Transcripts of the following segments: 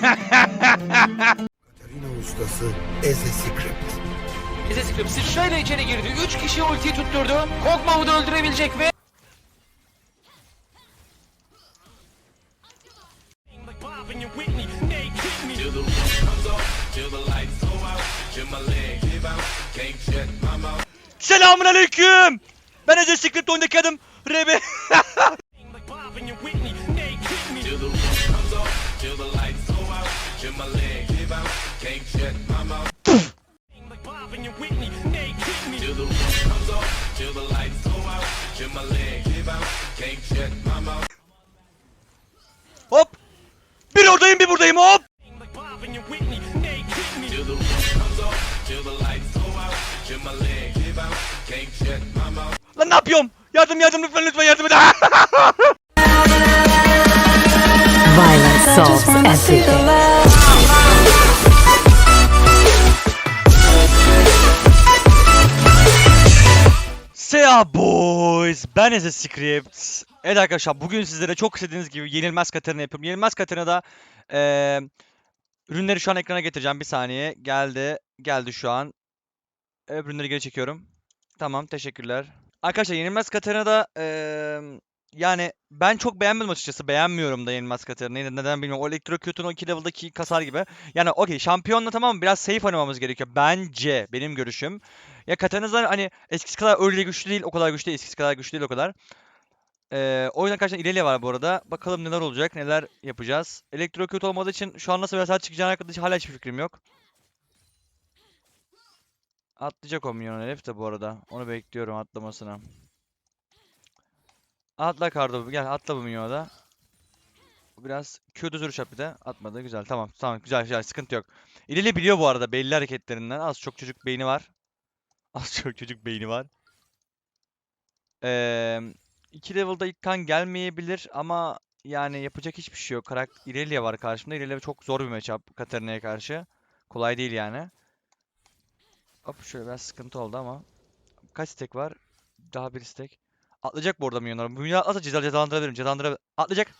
Katarina ustası Eze Script. Bize sıkıp sıçrayla içeri girdi. 3 kişi ultiyi tutturdu. Kog'Maw'u da öldürebilecek mi? Selamun aleyküm. Ben Ece Secret oyundaki adım Rebe. Hop. Bir oradayım bir buradayım hop. Lan ne yapıyorum? Yardım yardım lütfen lütfen yardım edin. ben Eze Script. Evet arkadaşlar bugün sizlere çok istediğiniz gibi yenilmez Katarina yapıyorum. Yenilmez Katarina'da eee ürünleri şu an ekrana getireceğim bir saniye. Geldi, geldi şu an. Ürünleri geri çekiyorum. Tamam, teşekkürler. Arkadaşlar yenilmez Katarina'da eee yani ben çok beğenmedim açıkçası. Beğenmiyorum da yenilmez Katarina'yı. Neden bilmiyorum. O Electrocute'un o 2 level'daki kasar gibi. Yani okey şampiyonla tamam biraz safe oynamamız gerekiyor. Bence benim görüşüm. Ya Katarina'lar hani eskisi kadar öyle güçlü değil, o kadar güçlü değil, eskisi kadar güçlü değil o kadar. Ee, o yüzden karşıda Irelia var bu arada. Bakalım neler olacak, neler yapacağız. Elektrokut olmadığı için şu an nasıl bir hasar çıkacağına hakkında hala hiçbir fikrim yok. Atlayacak o minyon herif de bu arada. Onu bekliyorum atlamasını. Atla Kardo, gel atla bu minyona da. Biraz Q'da duruş yap bir de. Atmadı, güzel, tamam, tamam, güzel, güzel, sıkıntı yok. Irelia biliyor bu arada belli hareketlerinden. Az çok çocuk beyni var. Az çok çocuk beyni var. Eee 2 level'da ilk kan gelmeyebilir ama yani yapacak hiçbir şey yok. Karakter Irelia var karşımda. Irelia çok zor bir matchup Katarina'ya karşı. Kolay değil yani. Hop şöyle biraz sıkıntı oldu ama. Kaç stack var? Daha bir stack. Atlayacak bu arada milyonlar. Bu milyonlar atla ceza cezalandırabilirim. Cezalandırabilirim. Atlayacak.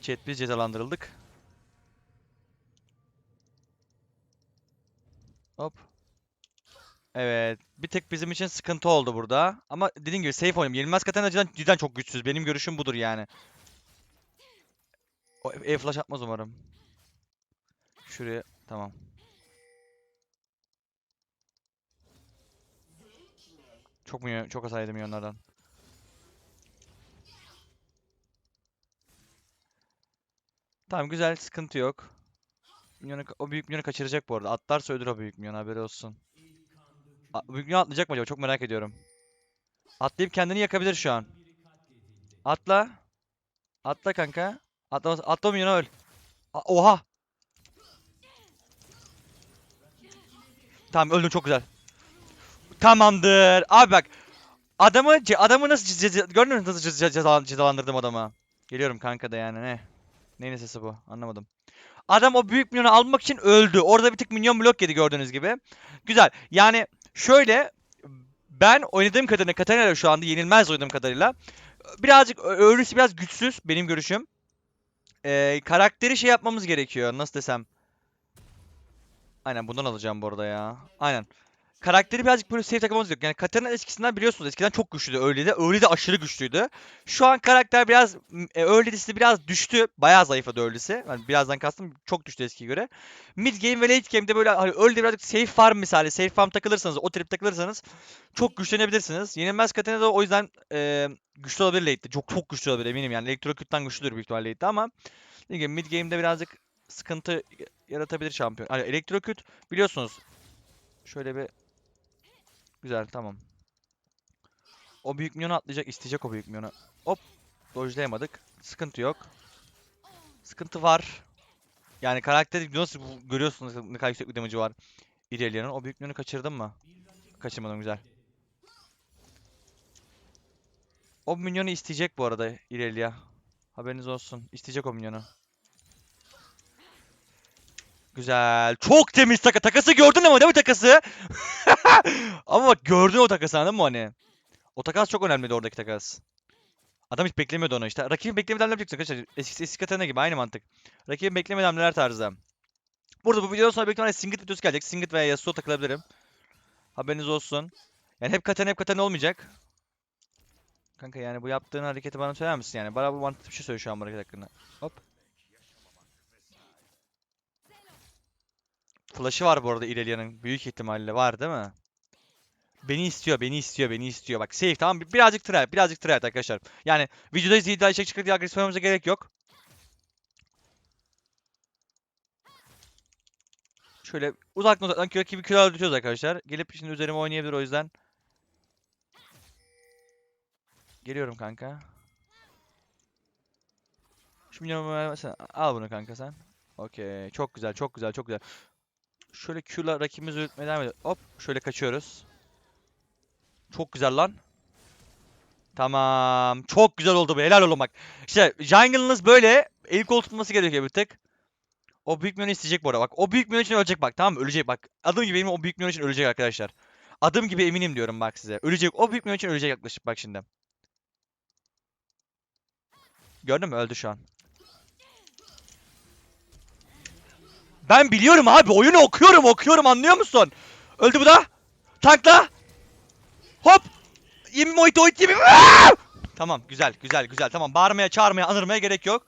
Chat biz cezalandırıldık. Hop. Evet. Bir tek bizim için sıkıntı oldu burada. Ama dediğim gibi safe oynayayım. Yenilmez Katana cidden, cidden çok güçsüz. Benim görüşüm budur yani. O E flash atmaz umarım. Şuraya. Tamam. Çok mu çok hasar yedim milyonlardan. Tamam güzel sıkıntı yok. Minyonu, o büyük minyonu kaçıracak bu arada. Atlarsa öldür o büyük minyon haberi olsun. A- büyük minyon atlayacak mı acaba? Çok merak ediyorum. Atlayıp kendini yakabilir şu an. Atla. Atla kanka. Atla, atla o minyona öl. A- Oha. Tamam öldüm çok güzel. Tamamdır. Abi bak. Adamı adamı nasıl ce- gördün mü nasıl ce- ce- ceza- cezalandırdım adamı? Geliyorum kanka da yani ne? Neyin sesi bu? Anlamadım. Adam o büyük minyonu almak için öldü. Orada bir tık minyon blok yedi gördüğünüz gibi. Güzel. Yani şöyle ben oynadığım kadarıyla Katarina'yla şu anda yenilmez oynadığım kadarıyla birazcık ö- öğresi biraz güçsüz benim görüşüm. Ee, karakteri şey yapmamız gerekiyor. Nasıl desem? Aynen bundan alacağım bu arada ya. Aynen. Karakteri birazcık böyle safe takmamız gerekiyor. Yani Katarina eskisinden biliyorsunuz. Eskiden çok güçlüydü. Öyle de. Öyle de aşırı güçlüydü. Şu an karakter biraz e, early'si biraz düştü. Bayağı zayıfladı early'si. Yani birazdan kastım çok düştü eskiye göre. Mid game ve late game'de böyle hani early'de birazcık safe farm misali. Safe farm takılırsanız, o trip takılırsanız çok güçlenebilirsiniz. Yenilmez Katarina da o yüzden e, güçlü olabilir late'de. Çok çok güçlü olabilir eminim yani. Elektrocute'dan güçlüdür büyük ihtimalle late'de ama mid game'de birazcık sıkıntı yaratabilir şampiyon. Hani Electrocute biliyorsunuz. Şöyle bir Güzel tamam. O büyük minyonu atlayacak, isteyecek o büyük minyonu. Hop. Dojlayamadık. Sıkıntı yok. Sıkıntı var. Yani karakteri nasıl görüyorsunuz ne kadar yüksek bir damage'ı var. Irelia'nın. O büyük minyonu kaçırdım mı? Kaçırmadım güzel. O minyonu isteyecek bu arada Irelia. Haberiniz olsun. İsteyecek o minyonu. Güzel. Çok temiz taka. Takası gördün ama değil mi takası? Ama bak gördün o takası anladın mı hani? O takas çok önemliydi oradaki takas. Adam hiç beklemiyordu onu işte. Rakibin beklemediği hamleler yapacaksın arkadaşlar. Eski, eski Katarina gibi aynı mantık. Rakibin beklemediği hamleler tarzı. Burada bu videodan sonra büyük ihtimalle Singed videosu gelecek. Singed veya Yasuo takılabilirim. Haberiniz olsun. Yani hep Katarina hep Katarina olmayacak. Kanka yani bu yaptığın hareketi bana söyler misin yani? Bana bu mantıklı bir şey söyle şu an bu hareket hakkında. Hop. Flash'ı var bu arada Irelia'nın. Büyük ihtimalle var değil mi? Beni istiyor, beni istiyor, beni istiyor. Bak safe tamam. bi- Birazcık tryhard, birazcık tryhard arkadaşlar. Yani videoda izleyip daha çek çıkıp diye agresif oynamamıza gerek yok. Şöyle uzaktan uzaktan rakibi kilo öldürüyoruz arkadaşlar. Gelip şimdi üzerime oynayabilir o yüzden. Geliyorum kanka. Şu milyonu sen al bunu kanka sen. Okey. Çok güzel, çok güzel, çok güzel. Şöyle Q'la rakibimizi yürütmeye devam ediyor. Hop, şöyle kaçıyoruz. Çok güzel lan. Tamam. Çok güzel oldu bu. Helal olun bak. İşte jungle'ınız böyle el kol tutması gerekiyor bir tık. O büyük milyonu isteyecek bu arada. Bak o büyük milyon için ölecek bak. Tamam mı? Ölecek bak. Adım gibi eminim o büyük milyon için ölecek arkadaşlar. Adım gibi eminim diyorum bak size. Ölecek. O büyük milyon için ölecek yaklaşık bak şimdi. Gördün mü? Öldü şu an. Ben biliyorum abi. Oyunu okuyorum okuyorum anlıyor musun? Öldü bu da. Tankla. Hop. Yemi moit oit yemi. Tamam güzel güzel güzel. Tamam bağırmaya çağırmaya anırmaya gerek yok.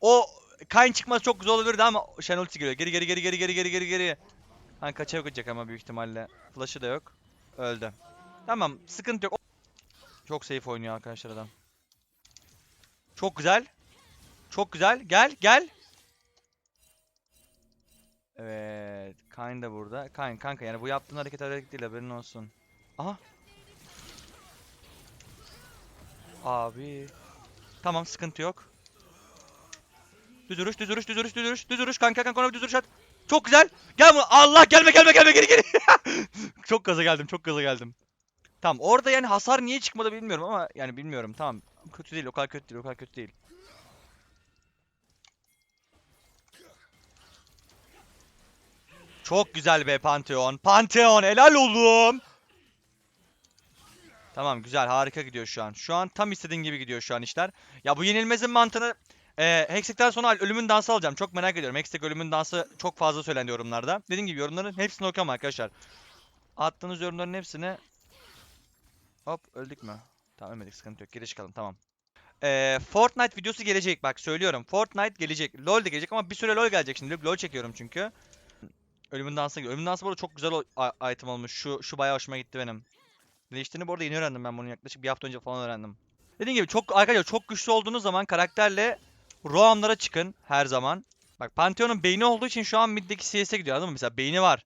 O Kayn çıkması çok güzel olabilirdi ama Shen ultisi geliyor. Geri geri geri geri geri geri geri geri. Kanka kaçacak ama büyük ihtimalle. Flash'ı da yok. Öldü. Tamam sıkıntı yok. Çok safe oynuyor arkadaşlar adam. Çok güzel. Çok güzel. Gel gel. Evet. Kayn da burada. Kayn kanka yani bu yaptığın hareket hareket değil haberin olsun. Aha. Abi. Tamam sıkıntı yok. Düz duruş, düz duruş, düz kanka kanka ona bir düz at. Çok güzel. Gel bunu. Allah gelme gelme gelme geri geri. çok gaza geldim, çok gaza geldim. Tamam orada yani hasar niye çıkmadı bilmiyorum ama yani bilmiyorum tamam. Kötü değil, o kadar kötü değil, o kadar kötü değil. Çok güzel be Pantheon. Pantheon helal oğlum. Tamam güzel harika gidiyor şu an. Şu an tam istediğin gibi gidiyor şu an işler. Ya bu yenilmezin mantığını e, Hextech'ten sonra ölümün dansı alacağım. Çok merak ediyorum. Hextech ölümün dansı çok fazla söylendi yorumlarda. Dediğim gibi yorumların hepsini okuyorum arkadaşlar. Attığınız yorumların hepsini Hop öldük mü? Tamam ölmedik sıkıntı yok. Geri çıkalım tamam. Ee, Fortnite videosu gelecek bak söylüyorum. Fortnite gelecek. LoL de gelecek ama bir süre LoL gelecek şimdi. LoL çekiyorum çünkü. Ölümün dansı Ölümün dansı bu arada çok güzel item olmuş. Şu şu bayağı hoşuma gitti benim. Değiştiğini bu arada yeni öğrendim ben bunu yaklaşık bir hafta önce falan öğrendim. Dediğim gibi çok arkadaşlar çok güçlü olduğunuz zaman karakterle roamlara çıkın her zaman. Bak Pantheon'un beyni olduğu için şu an middeki CS'e gidiyor anladın mı? Mesela beyni var.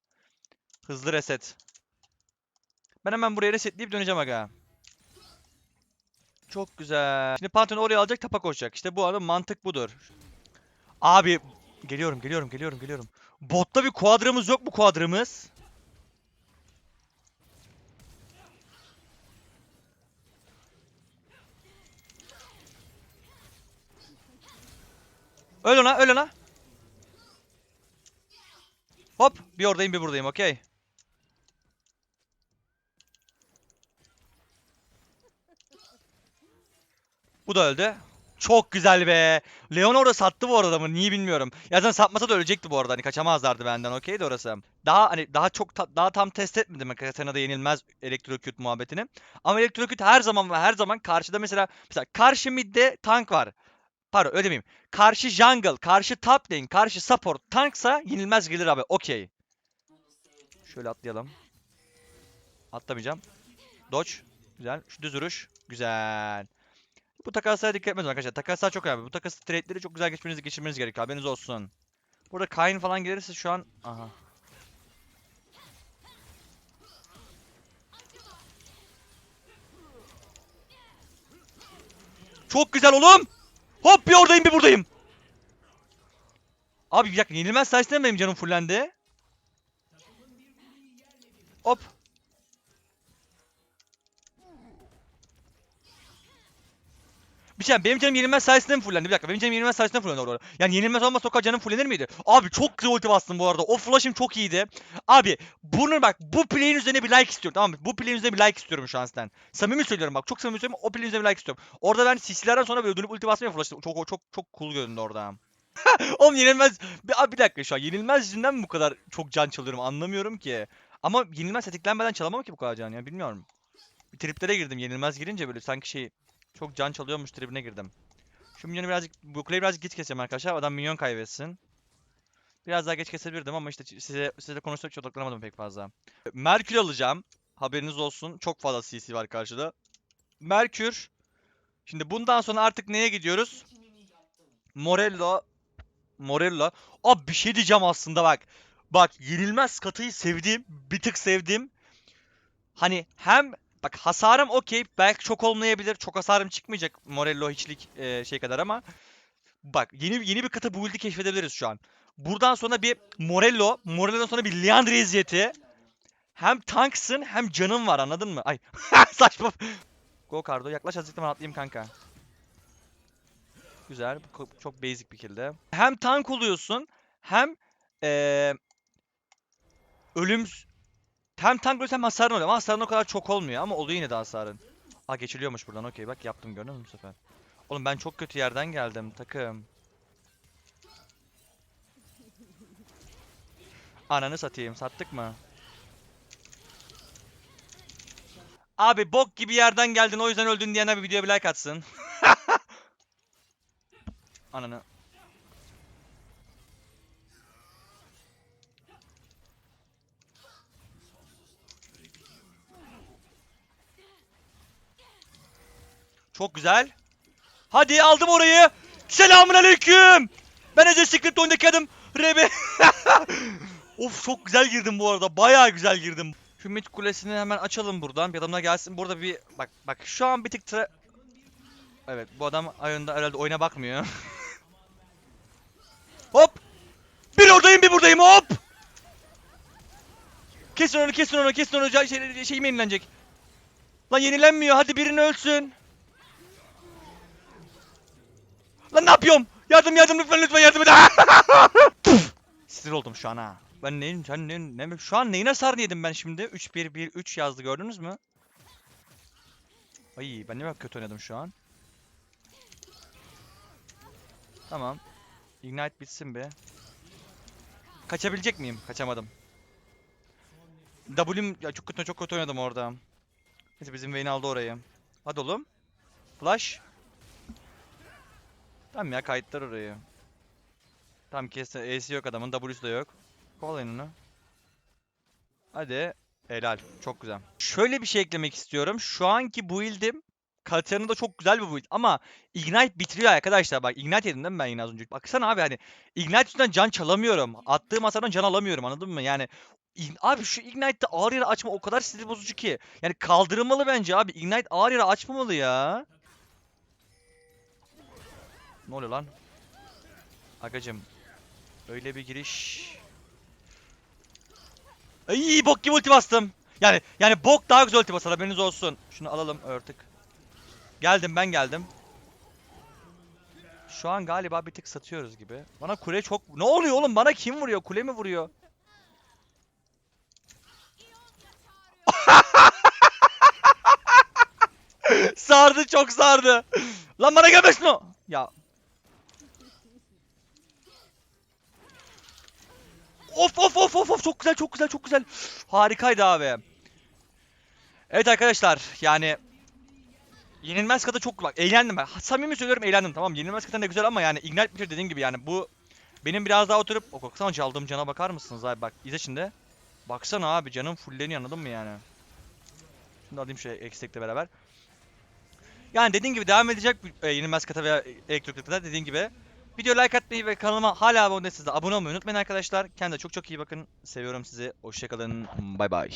Hızlı reset. Ben hemen buraya resetleyip döneceğim aga. Çok güzel. Şimdi Pantheon oraya alacak tapa koşacak. İşte bu arada mantık budur. Abi geliyorum geliyorum geliyorum geliyorum. Botta bir kuadrımız yok mu kuadrımız? Öl ona, öl ona. Hop, bir oradayım bir buradayım, okey. Bu da öldü. Çok güzel be. Leon orada sattı bu arada adamı. Niye bilmiyorum. Ya zaten satmasa da ölecekti bu arada. Hani kaçamazlardı benden. Okey de orası. Daha hani daha çok ta- daha tam test etmedim Katarina'da yenilmez elektroküt muhabbetini. Ama elektroküt her zaman ve her zaman karşıda mesela mesela karşı midde tank var. Pardon öyle demeyeyim. Karşı jungle, karşı top lane, karşı support tanksa yenilmez gelir abi. Okey. Şöyle atlayalım. Atlamayacağım. Dodge. Güzel. Şu düz vuruş. Güzel. Bu takaslara dikkat etmez arkadaşlar. Takaslar çok önemli. Bu takas trade'leri çok güzel geçmeniz, geçirmeniz gerekiyor. Haberiniz olsun. Burada Kayn falan gelirse şu an... Aha. Çok güzel oğlum. Hop bir oradayım bir buradayım. Abi bir dakika yenilmez mi benim canım fullendi? Hop. Bir şey benim canım yenilmez sayesinde mi fullendi? Bir dakika benim canım yenilmez sayesinde fullendi orada. Yani yenilmez olmasa o kadar canım fullenir miydi? Abi çok güzel ulti bastım bu arada. O flash'ım çok iyiydi. Abi bunu bak bu play'in üzerine bir like istiyorum tamam mı? Bu play'in üzerine bir like istiyorum şu an sizden. Samimi söylüyorum bak çok samimi söylüyorum o play'in üzerine bir like istiyorum. Orada ben CC'lerden sonra böyle dönüp ulti basmaya flash'tım. Çok çok çok cool göründü orada. Oğlum yenilmez. Bir, abi bir dakika şu an yenilmez yüzünden mi bu kadar çok can çalıyorum anlamıyorum ki. Ama yenilmez tetiklenmeden çalamam ki bu kadar can ya bilmiyorum. Bir triplere girdim yenilmez girince böyle sanki şey çok can çalıyormuş tribine girdim. Şu minyonu birazcık bu kuleyi birazcık geç keseceğim arkadaşlar. Adam minyon kaybetsin. Biraz daha geç kesebilirdim ama işte size size konuşmak için odaklanamadım pek fazla. Merkür alacağım. Haberiniz olsun. Çok fazla CC var karşıda. Merkür. Şimdi bundan sonra artık neye gidiyoruz? Morello. Morello. Abi bir şey diyeceğim aslında bak. Bak yenilmez katıyı sevdiğim, bir tık sevdiğim. Hani hem bak hasarım okey. Belki çok olmayabilir. Çok hasarım çıkmayacak Morello hiçlik e, şey kadar ama bak yeni yeni bir katı build'i keşfedebiliriz şu an. Buradan sonra bir Morello, Morello'dan sonra bir Leandre eziyeti. Hem tanksın hem canın var anladın mı? Ay saçma. Go Cardo yaklaş azıcık ben atlayayım kanka. Güzel. bu Çok basic bir kilde. Hem tank oluyorsun hem eee ölüm hem tank oluyorsun hem hasarın oluyor. Ama hasarın o kadar çok olmuyor ama oluyor yine de hasarın. Aa geçiliyormuş buradan okey bak yaptım gördün mü bu sefer? Oğlum ben çok kötü yerden geldim takım. Ananı satayım sattık mı? Abi bok gibi yerden geldin o yüzden öldün diyenler bir videoya bir like atsın. Ananı. Çok güzel. Hadi aldım orayı. Selamun aleyküm. Ben Ece Secret oyundaki adım Rebe. of çok güzel girdim bu arada. Bayağı güzel girdim. Şu kulesini hemen açalım buradan. Bir adamlar gelsin. Burada bir bak bak şu an bir tık tra- Evet bu adam oyunda herhalde oyuna bakmıyor. hop. Bir oradayım bir buradayım hop. Kesin onu kesin onu kesin onu şey, şeyim yenilenecek. Lan yenilenmiyor hadi birini ölsün. Lan ne yapıyorum? Yardım yardım lütfen lütfen yardım et. Sinir oldum şu an ha. Ben neyin sen ne, ne şu an neyin hasarını yedim ben şimdi? 3 1 1 3 yazdı gördünüz mü? Ay ben ne kadar kötü oynadım şu an. Tamam. Ignite bitsin be. Kaçabilecek miyim? Kaçamadım. W'm ya çok kötü çok kötü oynadım orada. Neyse bizim Vayne aldı orayı. Hadi oğlum. Flash. Tamam ya kayıtlar orayı. Tamam kesin E'si yok adamın W'su da yok. Kovalayın onu. Hadi. Helal. Çok güzel. Şöyle bir şey eklemek istiyorum. Şu anki build'im Katar'ın da çok güzel bir build ama Ignite bitiriyor arkadaşlar. Bak Ignite yedim değil mi ben yine az önce? Baksana abi hani Ignite yüzünden can çalamıyorum. Attığım hasardan can alamıyorum anladın mı? Yani Abi şu Ignite'de ağır yere açma o kadar sinir bozucu ki. Yani kaldırılmalı bence abi. Ignite ağır yere açmamalı ya. Ne oluyor lan? Agacım. Öyle bir giriş. Ay bok gibi ulti bastım. Yani yani bok daha güzel ulti basar haberiniz olsun. Şunu alalım artık. Geldim ben geldim. Şu an galiba bir tık satıyoruz gibi. Bana kule çok... Ne oluyor oğlum? Bana kim vuruyor? Kule mi vuruyor? sardı çok sardı. Lan bana gelmesin o. Ya. Of of of of of çok güzel çok güzel çok güzel. Harikaydı abi. Evet arkadaşlar yani Yenilmez kata çok bak eğlendim ben. Samimi söylüyorum eğlendim tamam. Yenilmez kata ne güzel ama yani Ignite bitir dediğim gibi yani bu benim biraz daha oturup o baksana çaldığım cana bakar mısınız abi bak izle şimdi. Baksana abi canım fulleniyor anladın mı yani? Şimdi alayım şu eksikle beraber. Yani dediğim gibi devam edecek e, yenilmez kata veya elektriklikte dediğim gibi. Video like atmayı ve kanalıma hala abone değilseniz de abone olmayı unutmayın arkadaşlar. Kendinize çok çok iyi bakın. Seviyorum sizi. Hoşçakalın. Bay bay.